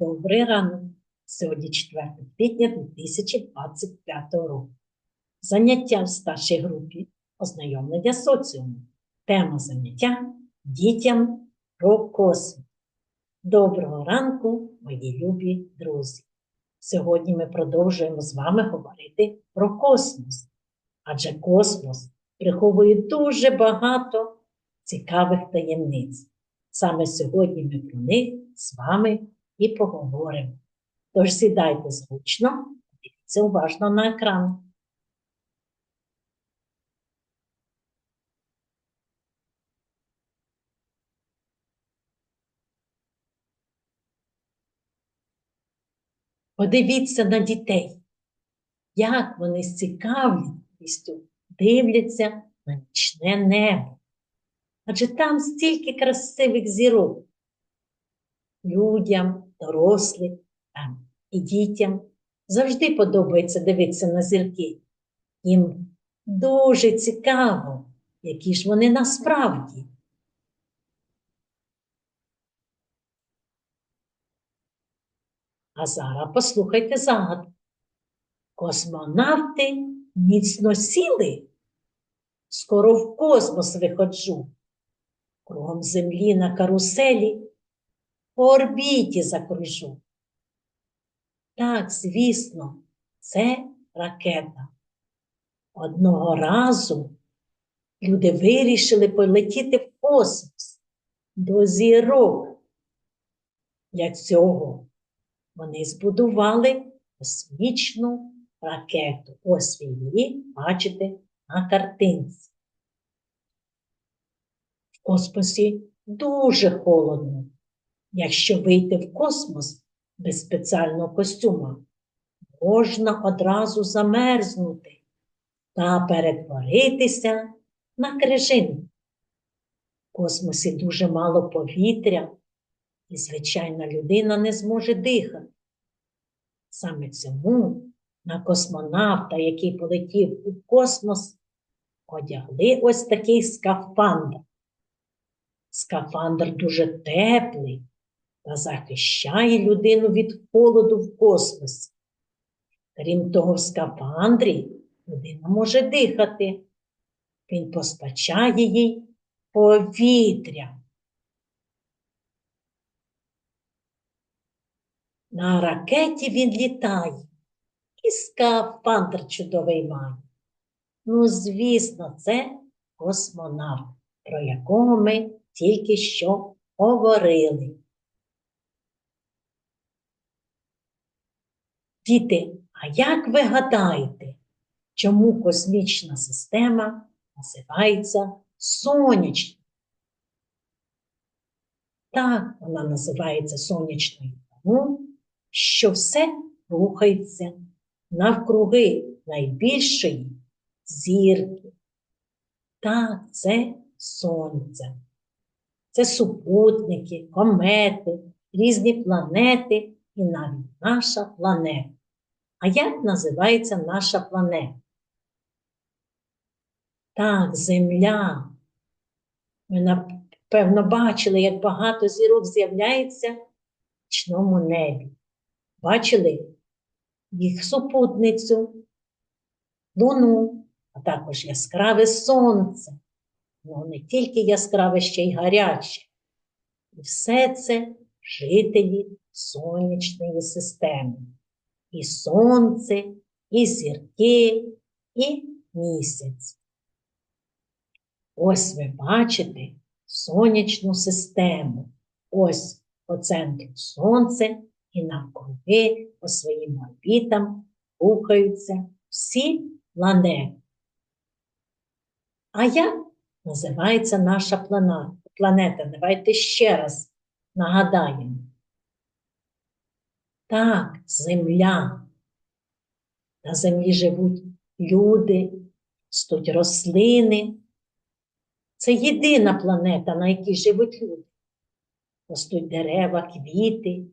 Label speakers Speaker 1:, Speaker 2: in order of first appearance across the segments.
Speaker 1: Добрий ранок. Сьогодні 4 квітня 2025 року. Заняття в старшій групі ознайомлення з соціумом. Тема заняття дітям про космос. Доброго ранку, мої любі друзі! Сьогодні ми продовжуємо з вами говорити про космос. Адже космос приховує дуже багато цікавих таємниць. Саме сьогодні ми про них з вами і поговоримо. Тож сідайте зручно, дивіться уважно на екран. Подивіться на дітей, як вони з цікавістю дивляться на нічне небо. Адже там стільки красивих зірок. Людям, дорослим і дітям завжди подобається дивитися на зірки. Їм дуже цікаво, які ж вони насправді. А зараз послухайте загадку. Космонавти міцно сіли, скоро в космос виходжу, кругом землі на каруселі по орбіті закружу. Так, звісно, це ракета. Одного разу люди вирішили полетіти в космос до зірок. Для цього вони збудували космічну ракету. Ось ви її бачите на картинці. В космосі дуже холодно. Якщо вийти в космос без спеціального костюма, можна одразу замерзнути та перетворитися на крижину. В космосі дуже мало повітря, і звичайна людина не зможе дихати. Саме цьому на космонавта, який полетів у космос, одягли ось такий скафандр. Скафандр дуже теплий та захищає людину від холоду в космосі. Крім того, в скафандрі людина може дихати. Він постачає їй повітря. На ракеті він літає і скафандр чудовий має. Ну, звісно, це космонавт, про якого ми тільки що говорили. Діти, а як ви гадаєте, чому космічна система називається сонячною? Так, вона називається сонячною тому, що все рухається навкруги найбільшої зірки. Так, це сонце. Це супутники, комети, різні планети і навіть наша планета. А як називається наша планета? Так, Земля. Ми, напевно, бачили, як багато зірок з'являється в нічному небі. Бачили їх супутницю, луну, а також яскраве сонце. Ну, не тільки яскраве, ще й гаряче. І все це жителі сонячної системи. І сонце, і зірки, і місяць. Ось ви бачите сонячну систему. Ось по центру сонце і навкруги по своїм орбітам рухаються всі планети. А як називається наша планета? Давайте ще раз нагадаємо. Так, земля. На землі живуть люди, ростуть рослини. Це єдина планета, на якій живуть люди. Ростуть дерева, квіти,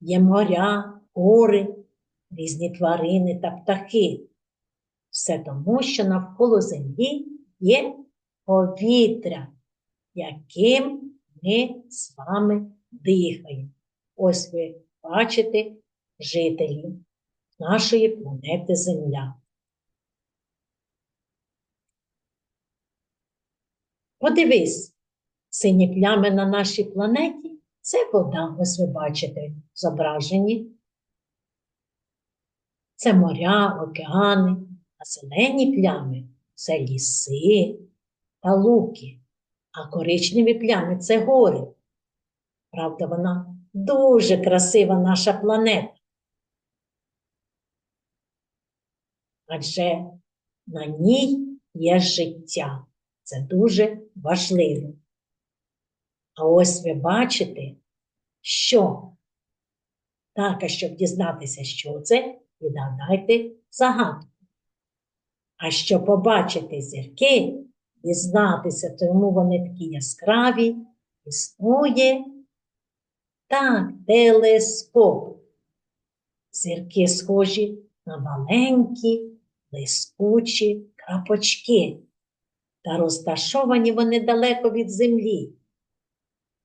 Speaker 1: є моря, гори, різні тварини та птахи. Все тому, що навколо землі є повітря, яким ми з вами дихаємо. Ось ви бачити жителів нашої планети Земля. Подивись, сині плями на нашій планеті це вода, ось ви бачите зображені. Це моря, океани, а зелені плями це ліси та луки, а коричневі плями це гори. Правда, вона дуже красива наша планета. Адже на ній є життя. Це дуже важливо. А ось ви бачите, що так, а щоб дізнатися, що це, відгадайте загадку. А щоб побачити зірки, дізнатися, чому вони такі яскраві, існує так, телескоп. Зірки схожі на маленькі, блискучі крапочки, та розташовані вони далеко від землі.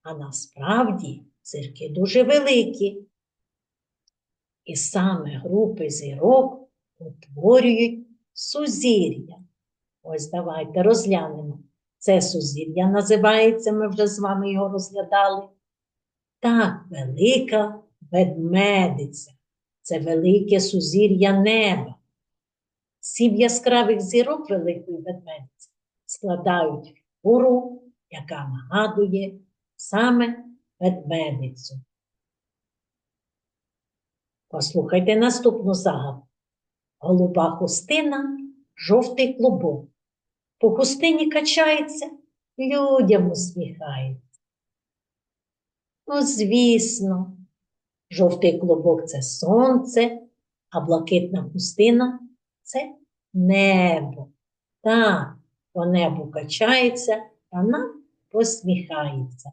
Speaker 1: А насправді зірки дуже великі. І саме групи зірок утворюють сузір'я. Ось давайте розглянемо. Це сузір'я називається, ми вже з вами його розглядали. Так, велика ведмедиця. Це велике сузір'я неба. Сім яскравих зірок великої ведмедиці складають фігуру, яка нагадує саме ведмедицю. Послухайте наступну загадку. Голуба хустина, жовтий клубок. По хустині качається, людям усміхається. Ну, звісно, жовтий клубок це сонце, а блакитна хустина це небо. Так, по небу качається, а нам посміхається.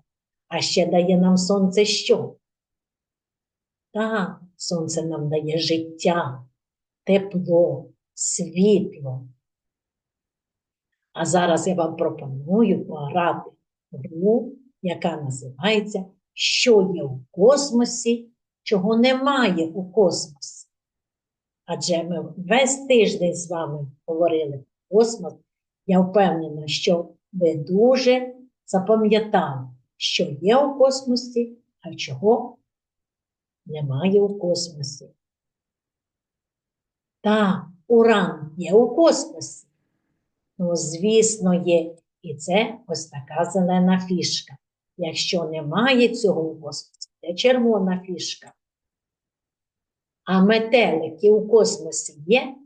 Speaker 1: А ще дає нам сонце що? Так, сонце нам дає життя, тепло, світло. А зараз я вам пропоную пограти гру, яка називається Що є у космосі, чого немає у космосі. Адже ми весь тиждень з вами говорили про космос. Я впевнена, що ви дуже запам'ятали, що є у космосі, а чого немає у космосі. Так, уран є у космосі. Ну, звісно, є. І це ось така зелена фішка. Якщо немає цього у космосі, це червона фішка. А метелики у космосі є?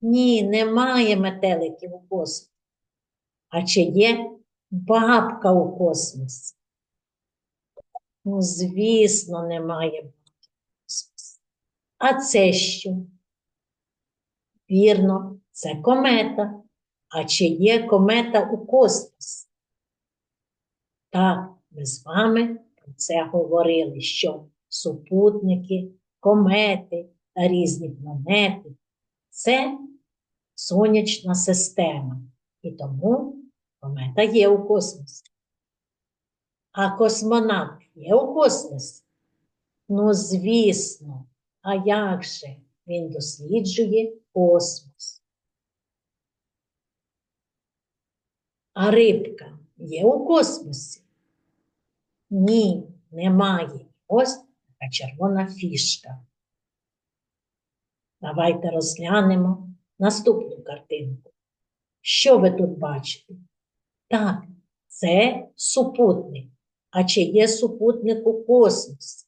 Speaker 1: Ні, немає метеликів у космосі. А чи є бабка у космосі? Ну, звісно, немає бабки у космосі. А це що? Вірно, це комета. А чи є комета у космосі? Так, ми з вами про це говорили, що супутники, комети та різні планети це сонячна система. І тому комета є у космосі. А космонавт є у космосі? Ну, звісно, а як же він досліджує космос? А рибка є у космосі? Ні, немає. Ось така червона фішка. Давайте розглянемо наступну картинку. Що ви тут бачите? Так, це супутник. А чи є супутник у космосі?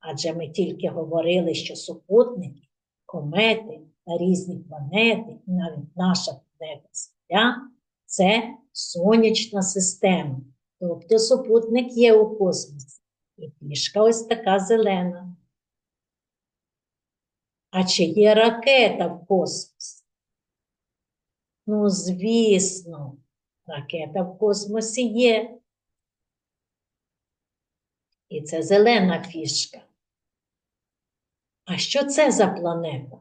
Speaker 1: Адже ми тільки говорили, що супутники, комети та різні планети, і навіть наша планета Земля це сонячна система. Тобто супутник є у космосі. І фішка ось така зелена. А чи є ракета в космосі? Ну, звісно, ракета в космосі є. І це зелена фішка. А що це за планета?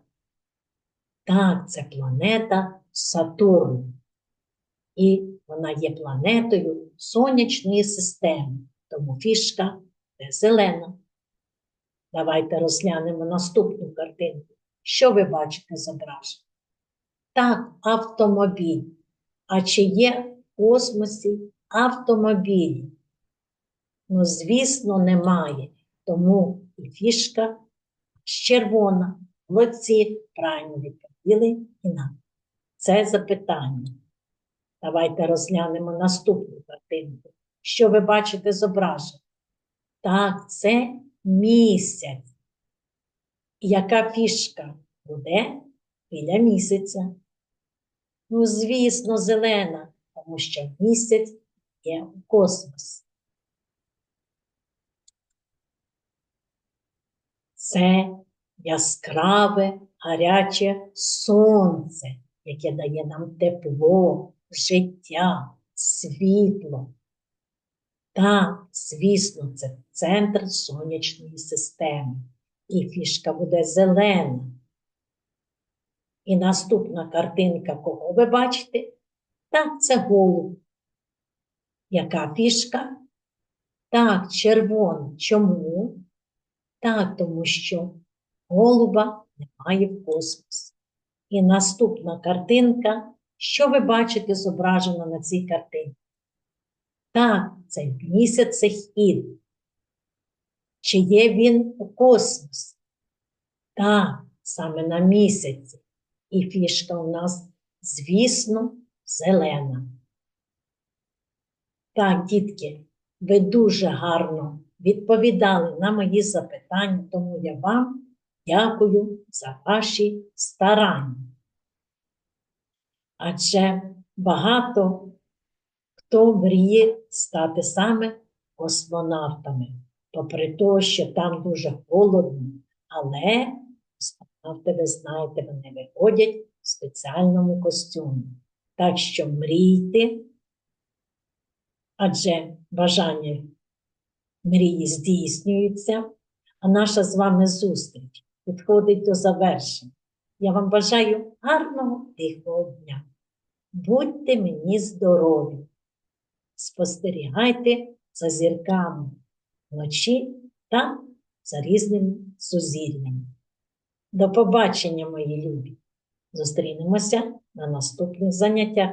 Speaker 1: Так, це планета Сатурн. І вона є планетою сонячної системи, тому фішка це зелена. Давайте розглянемо наступну картинку. Що ви бачите зображено? Так, автомобіль. А чи є в космосі автомобілі? Ну, звісно, немає. Тому і фішка червона. Молодці, правильно відповіли і нам. Це запитання. Давайте розглянемо наступну картинку. Що ви бачите зображено? Так, це місяць. Яка фішка буде біля місяця? Ну, звісно, зелена, тому що місяць є у космосі. Це яскраве, гаряче сонце, яке дає нам тепло, життя, світло. Так, звісно, це центр сонячної системи. І фішка буде зелена. І наступна картинка, кого ви бачите? Так, це голуб. Яка фішка? Так, червона. Чому? Так, тому що голуба немає в космосі. І наступна картинка. Що ви бачите зображено на цій картинці? Так, це місяцехід. Чи є він у космосі? Так, саме на місяці. І фішка у нас, звісно, зелена. Так, дітки, ви дуже гарно відповідали на мої запитання, тому я вам дякую за ваші старання. Адже багато хто мріє стати саме космонавтами, попри те, що там дуже холодно, але космонавти, ви знаєте, вони виходять в спеціальному костюмі. Так що мрійте, адже бажання мрії здійснюються, а наша з вами зустріч підходить до завершення. Я вам бажаю гарного тихого дня. Будьте мені здорові! Спостерігайте за зірками вночі та за різними сузір'ями. До побачення, мої любі! Зустрінемося на наступних заняттях.